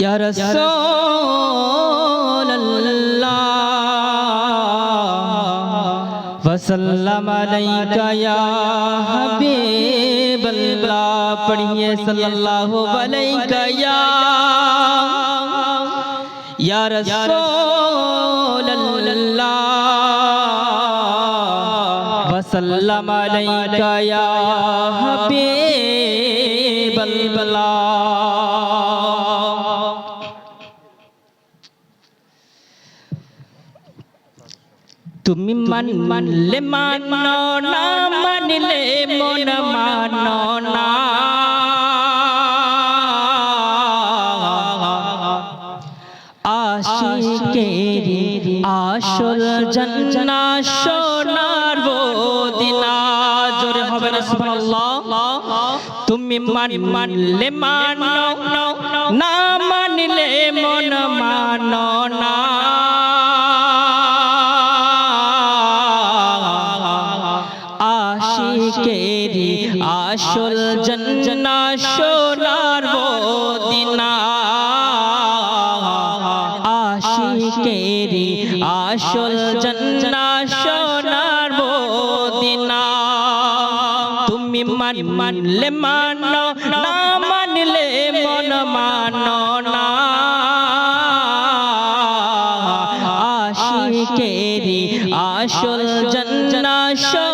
يا رسول الله وسلم عليك يا حبيب اللہ پڑھیے صلی اللہ علیہ یا یا رسول اللہ وسلم علیک তুমি মান মানলে মানো না মানলে মন মানো না আশিকের আসল জন্না সোনার বদিনা জোরে হবে না সুবহানাল্লাহ তুমি মান মানলে মানো না মানলে আসল জন্না সোনার বদিনা আশিকেরি আসল জন্না সোনার বদিনা তুমি মান মানলে মানো না, মানলে মন মানো না। আশিকেরি আসল জন্না সোনার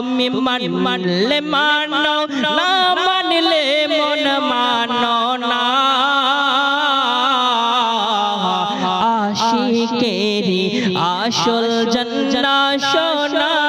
তুমি মান মানলে মানো না মানলে মন মানো না। আশিকেরি আসল জন্না সোনার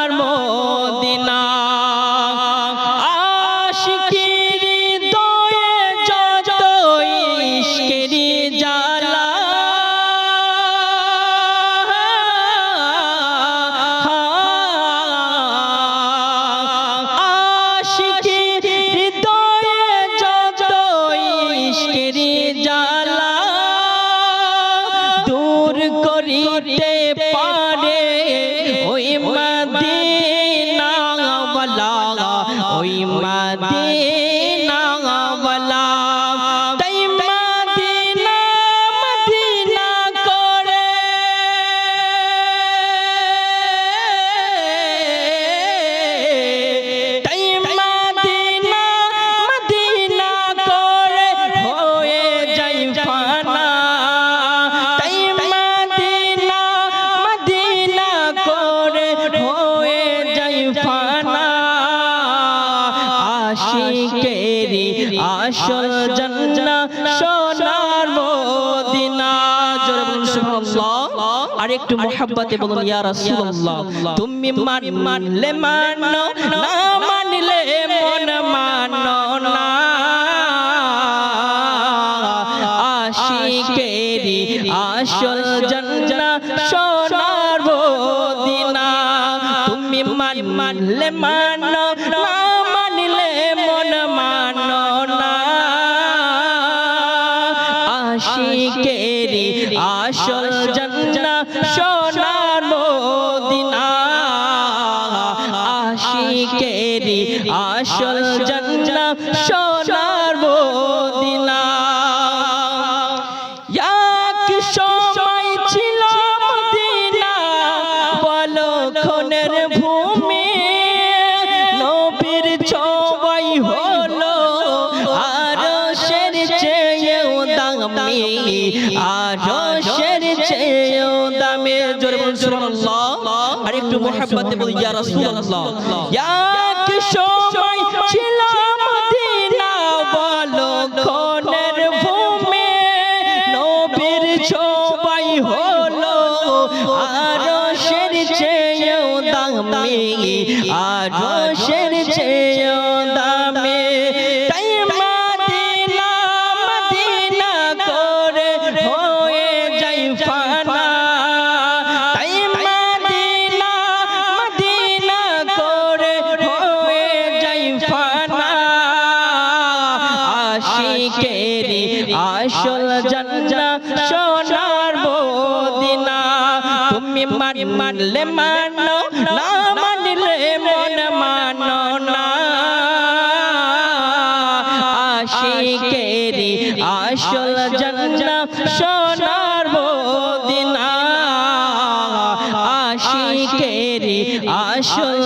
সুবহানাল্লাহ। আর একটু মোহাব্বতে বলুন ইয়া রাসূলুল্লাহ। তুমি মান মানলে মানো না মানলে মন মানো না। আশিকেরি আসল জান্না সোনার মদিনা। তুমি মান মানলে মানো না আশিকেরি আসল জন্না সোনার মদিনা। আশিকেরি আসল জন্না সোনার আর শের চেয়েও দামি জোরে বলুন, সুবহানাল্লাহ। আর একটু মোহাব্বতে বলি, ইয়া রাসূলুল্লাহ। এক সময় ছিল মদিনা বলো খনের ভূমি। নবীর ছবাই হলো আর শের চেয়েও দামি আর চেয়েও আশিকের আসল জন্না সোনার মদিনা। তুমি মান মানলে মানো না মানলে মন মানো না। আশিকের আসল জন্না সোনার মদিনা। আশিকের আসল